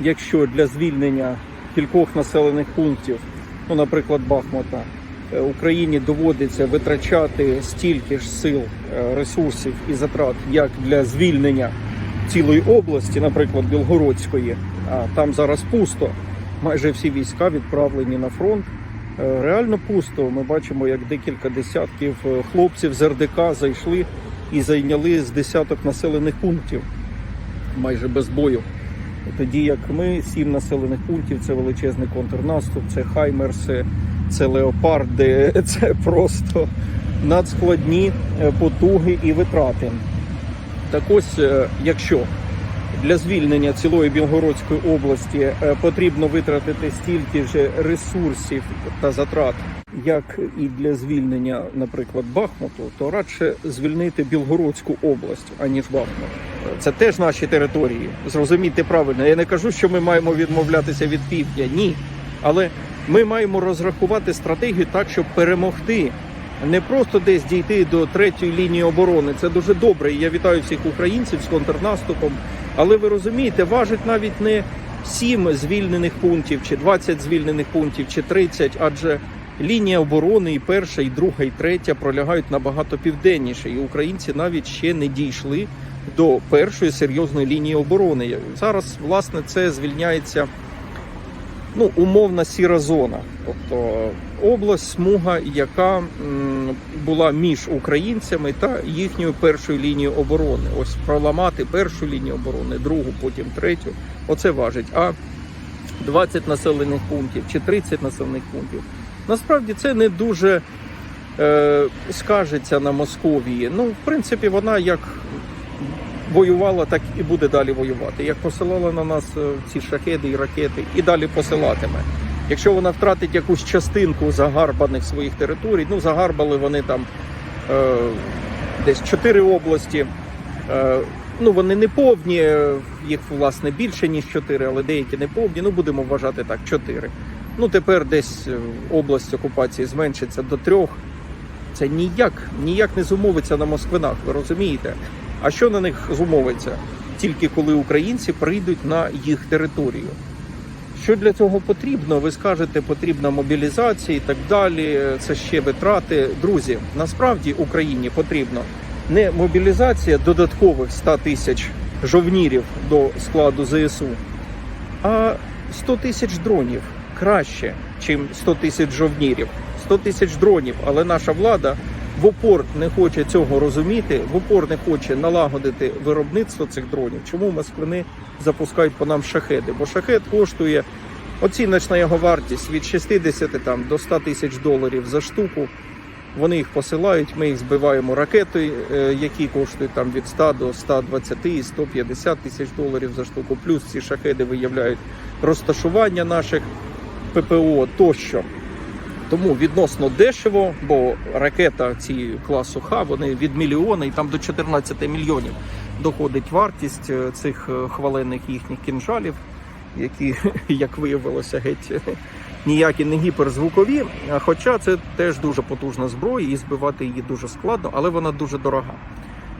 якщо для звільнення кількох населених пунктів, ну, наприклад, Бахмута, е, Україні доводиться витрачати стільки ж сил, е, ресурсів і затрат, як для звільнення цілої області, наприклад, Білгородської, а там зараз пусто. Майже всі війська відправлені на фронт. Е, Реально пусто. Ми бачимо, як декілька десятків хлопців з РДК зайшли і зайняли з десяток населених пунктів майже без бою. Тоді як ми, сім населених пунктів, це величезний контрнаступ, це Хаймерси, це леопарди, це просто надскладні е, потуги і витрати. Так ось, е, якщо для звільнення цілої Білгородської області е, потрібно витратити стільки ж ресурсів та затрат, як і для звільнення, наприклад, Бахмуту, то радше звільнити Білгородську область, аніж Бахмут. Це теж наші території. Зрозумійте правильно. Я не кажу, що ми маємо відмовлятися від півдня. Ні. Але ми маємо розрахувати стратегію так, щоб перемогти. Не просто десь дійти до третьої лінії оборони. Це дуже добре. Я вітаю всіх українців з контрнаступом. Але ви розумієте, важить навіть не 7 звільнених пунктів, чи 20 звільнених пунктів, чи 30, адже лінія оборони і перша, і друга, і третя пролягають набагато південніше. І українці навіть ще не дійшли до першої серйозної лінії оборони. Зараз, власне, це звільняється ну, умовна сіра зона. Тобто область, смуга, яка була між українцями та їхньою першою лінією оборони. Ось проламати першу лінію оборони, другу, потім третю. Оце важить. А 20 населених пунктів чи 30 населених пунктів. Насправді це не дуже е, скажеться на Московії. Ну, в принципі, вона як воювала, так і буде далі воювати. Як посилала на нас е, ці шахеди і ракети, і далі посилатиме. Якщо вона втратить якусь частинку загарбаних своїх територій, ну загарбали вони там е, десь чотири області. Е, ну вони не повні, е, їх власне більше ніж чотири, але деякі не повні. Ну будемо вважати так, чотири. Ну тепер десь е, область окупації зменшиться до трьох. Це ніяк ніяк не зумовиться на Москвинах, ви розумієте? А що на них зумовиться? Тільки коли українці прийдуть на їх територію. Що для цього потрібно? Ви скажете, потрібна мобілізація і так далі. Це ще витрати. Друзі, насправді Україні потрібно не мобілізація додаткових 100 тисяч жовнірів до складу ЗСУ, а 100 тисяч дронів краще, чим 100 тисяч жовнірів. 100 тисяч дронів, але наша влада в упор не хоче цього розуміти, в упор не хоче налагодити виробництво цих дронів. Чому москвини запускають по нам шахеди? Бо шахет коштує оціночна його вартість від 60 там, до 100 тисяч доларів за штуку. Вони їх посилають, ми їх збиваємо ракети, е, які коштують там від 100 до 120 і 150 тисяч доларів за штуку. Плюс ці шахеди виявляють розташування наших ППО тощо. Тому відносно дешево, бо ракета ці класу Х, вони від мільйона і там до 14 мільйонів доходить вартість е, цих е, хвалених їхніх кінжалів, які, як виявилося, геть ніякі не гіперзвукові. Хоча це теж дуже потужна зброя, і збивати її дуже складно, але вона дуже дорога.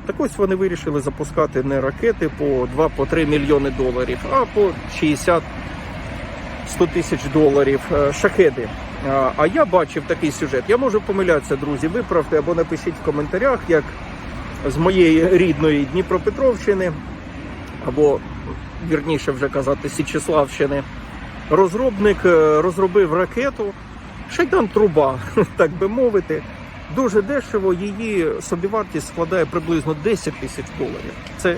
Так ось вони вирішили запускати не ракети по 2-3 мільйони доларів, а по 60 100 тисяч доларів е, шахеди. А, я бачив такий сюжет. Я можу помилятися, друзі. Виправте або напишіть в коментарях, як з моєї рідної Дніпропетровщини, або вірніше вже казати Січеславщини. Розробник е, розробив ракету Шайдан труба, так би мовити. Дуже дешево її собівартість складає приблизно 10 тисяч доларів. Це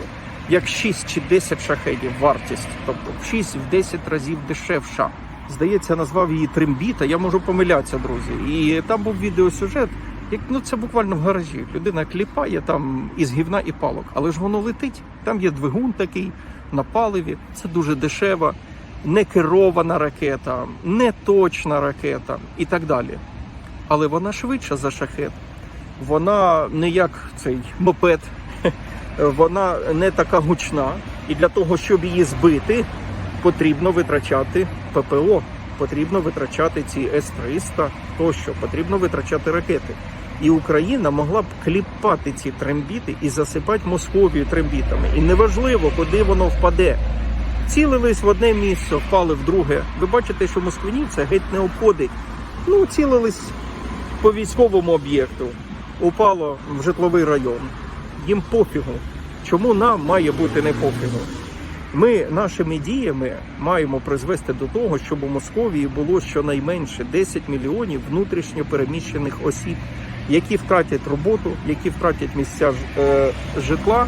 як 6 чи 10 шахедів вартість, тобто в 6-10 разів дешевша. Здається, назвав її трембіта. Я можу помилятися, друзі. І там був відеосюжет. Як ну це буквально в гаражі. Людина кліпає там із гівна і палок, але ж воно летить. Там є двигун такий на паливі. Це дуже дешева, не керована ракета, не точна ракета і так далі. Але вона швидша за шахет. Вона не як цей мопед, вона не така гучна. І для того, щоб її збити, потрібно витрачати ППО, потрібно витрачати ці С-300 тощо, потрібно витрачати ракети. І Україна могла б кліпати ці трембіти і засипати Московію трембітами. І неважливо, куди воно впаде. Цілились в одне місце, впали в друге. Ви бачите, що москвинів це геть не обходить. Ну, цілились по військовому об'єкту, упало в житловий район. Їм пофігу. Чому нам має бути не пофігу? Ми нашими діями маємо призвести до того, щоб у Московії було щонайменше 10 мільйонів внутрішньо переміщених осіб, які втратять роботу, які втратять місця е, житла,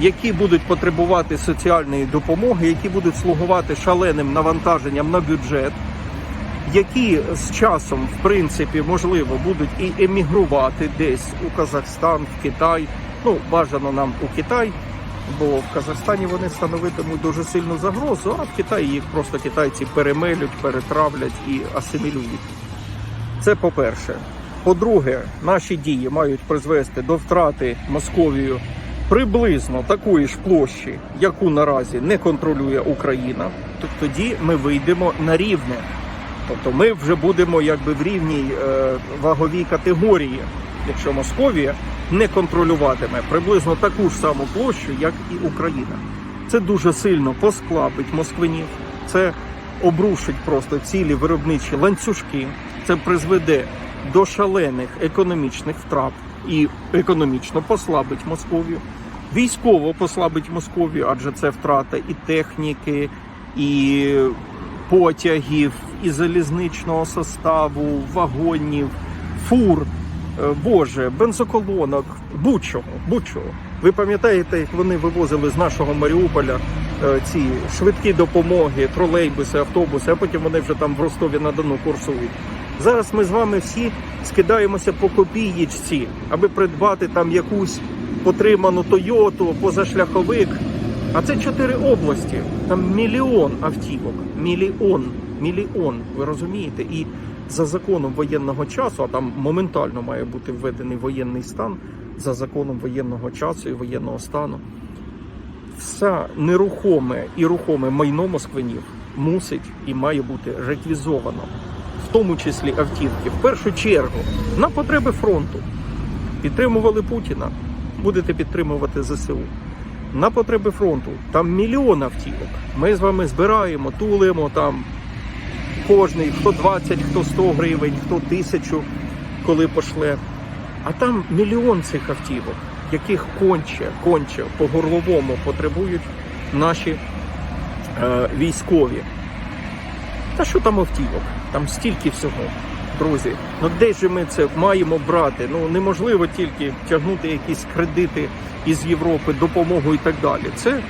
які будуть потребувати соціальної допомоги, які будуть слугувати шаленим навантаженням на бюджет, які з часом, в принципі, можливо, будуть і емігрувати десь у Казахстан, в Китай. Ну, бажано нам у Китай, бо в Казахстані вони становитимуть дуже сильну загрозу, а в Китаї їх просто китайці перемелють, перетравлять і асимілюють. Це по-перше. По-друге, наші дії мають призвести до втрати Московію приблизно такої ж площі, яку наразі не контролює Україна. Тобто тоді ми вийдемо на рівне. Тобто ми вже будемо якби в рівній е, ваговій категорії, якщо Московія не контролюватиме приблизно таку ж саму площу, як і Україна. Це дуже сильно посклапить москвинів, це обрушить просто цілі виробничі ланцюжки, це призведе до шалених економічних втрат і економічно послабить Московію. Військово послабить Московію, адже це втрата і техніки, і потягів, і залізничного составу, вагонів, фур, боже, бензоколонок, будь-чого, будь-чого. Ви пам'ятаєте, як вони вивозили з нашого Маріуполя е, ці швидкі допомоги, тролейбуси, автобуси, а потім вони вже там в Ростові на Дону курсують. Зараз ми з вами всі скидаємося по копієчці, аби придбати там якусь потриману Тойоту, позашляховик. А це чотири області. Там мільйон автівок. Мільйон. Мільйон. Ви розумієте? І за законом воєнного часу, а там моментально має бути введений воєнний стан за законом воєнного часу і воєнного стану. Все нерухоме і рухоме майно москвинів мусить і має бути реквізовано, в тому числі автівки, в першу чергу на потреби фронту. Підтримували Путіна, будете підтримувати ЗСУ. На потреби фронту там мільйон автівок. Ми з вами збираємо, тулимо там кожний, хто 20, хто 100 гривень, хто тисячу, коли пошле. А там мільйон цих автівок, яких конче, конче по горловому потребують наші е, військові. Та що там автівок? Там стільки всього, друзі. Ну де ж ми це маємо брати? Ну неможливо тільки тягнути якісь кредити із Європи, допомогу і так далі. Це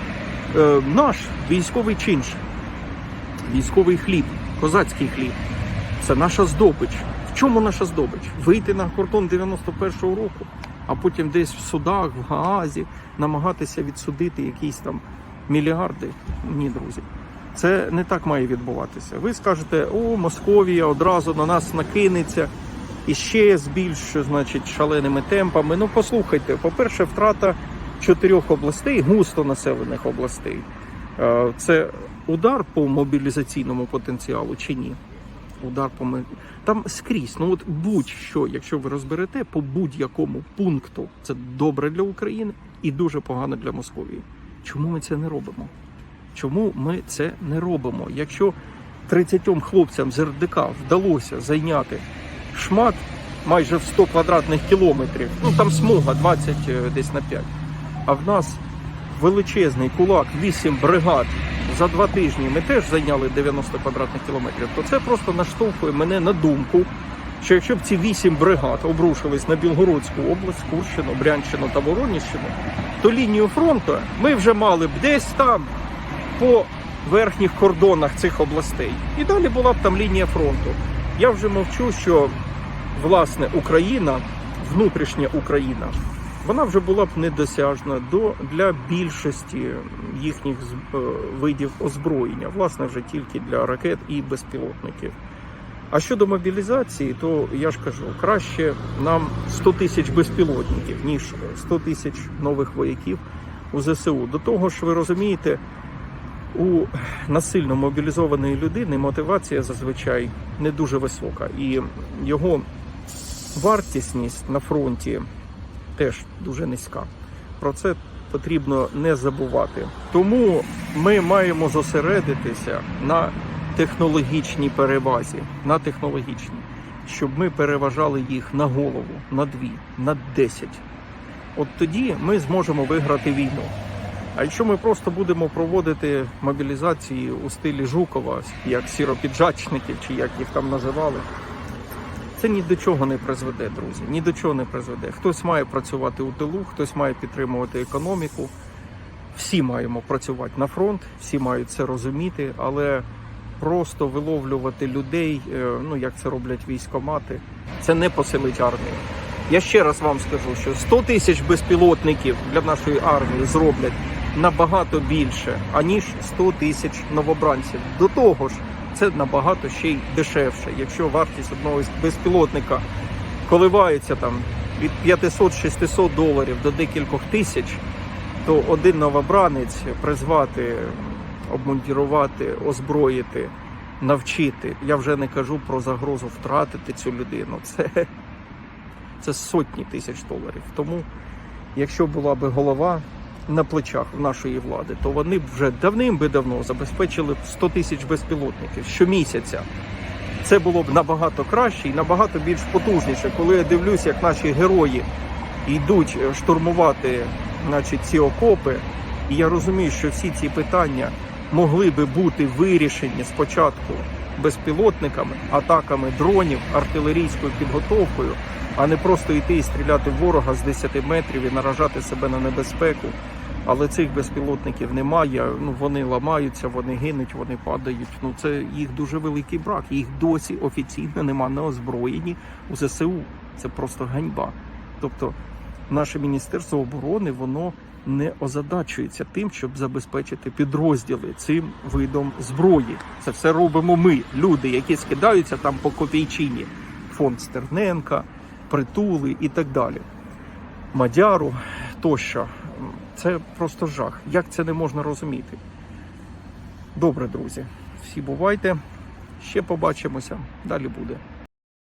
е, наш військовий чинш, військовий хліб, козацький хліб. Це наша здобич. В чому наша здобич? Вийти на кордон 91-го року, а потім десь в судах, в Гаазі намагатися відсудити якісь там мільярди. Ні, друзі. Це не так має відбуватися. Ви скажете, о, Московія одразу на нас накинеться і ще з більш, значить, шаленими темпами. Ну, послухайте, по-перше, втрата чотирьох областей, густо населених областей. Е, Це удар по мобілізаційному потенціалу чи ні? Удар по там скрізь. Ну от будь-що, якщо ви розберете по будь-якому пункту, це добре для України і дуже погано для Московії. Чому ми це не робимо? Чому ми це не робимо? Якщо 30 хлопцям з РДК вдалося зайняти шмат майже в 100 квадратних кілометрів, ну там смуга 20 е, десь на 5, а в нас величезний кулак, 8 бригад. За два тижні ми теж зайняли 90 квадратних кілометрів, то це просто наштовхує мене на думку, що якщо б ці 8 бригад обрушились на Білгородську область, Курщину, Брянщину та Воронівщину, то лінію фронту ми вже мали б десь там по верхніх кордонах цих областей. І далі була б там лінія фронту. Я вже мовчу, що власне Україна, внутрішня Україна, вона вже була б недосяжна до для більшості їхніх е, видів озброєння, власне, вже тільки для ракет і безпілотників. А щодо мобілізації, то я ж кажу, краще нам 100 тисяч безпілотників, ніж 100 тисяч нових вояків у ЗСУ. До того ж, ви розумієте, у насильно мобілізованої людини мотивація зазвичай не дуже висока, і його вартісність на фронті теж дуже низька. Про це потрібно не забувати. Тому ми маємо зосередитися на технологічній перевазі, на технологічній, щоб ми переважали їх на голову, на дві, на десять. От тоді ми зможемо виграти війну. А якщо ми просто будемо проводити мобілізації у стилі Жукова, як сіропіджачників, чи як їх там називали, це ні до чого не призведе, друзі. Ні до чого не призведе. Хтось має працювати у тилу, хтось має підтримувати економіку. Всі маємо працювати на фронт, всі мають це розуміти, але просто виловлювати людей, е, ну як це роблять військомати, це не посилить армію. Я ще раз вам скажу, що 100 тисяч безпілотників для нашої армії зроблять набагато більше, аніж 100 тисяч новобранців. До того ж, це набагато ще й дешевше. Якщо вартість одного безпілотника коливається там від 500-600 доларів до декількох тисяч, то один новобранець призвати, обмундірувати, озброїти, навчити. Я вже не кажу про загрозу втратити цю людину. Це, це сотні тисяч доларів. Тому, якщо була би голова на плечах в нашої влади, то вони б вже давним би давно забезпечили 100 тисяч безпілотників щомісяця. Це було б набагато краще і набагато більш потужніше, коли я дивлюсь, як наші герої йдуть е, штурмувати значить, ці окопи. І я розумію, що всі ці питання могли би бути вирішені спочатку безпілотниками, атаками дронів, артилерійською підготовкою, а не просто йти і стріляти в ворога з 10 метрів і наражати себе на небезпеку. Але цих безпілотників немає. Ну вони ламаються, вони гинуть, вони падають. Ну це їх дуже великий брак. Їх досі офіційно нема на озброєнні у ЗСУ. Це просто ганьба. Тобто, наше міністерство оборони воно не озадачується тим, щоб забезпечити підрозділи цим видом зброї. Це все робимо ми, люди, які скидаються там по копійчині. Фонд Стерненка, притули і так далі. Мадяру тощо. Це просто жах. Як це не можна розуміти? Добре, друзі. Всі бувайте. Ще побачимося. Далі буде.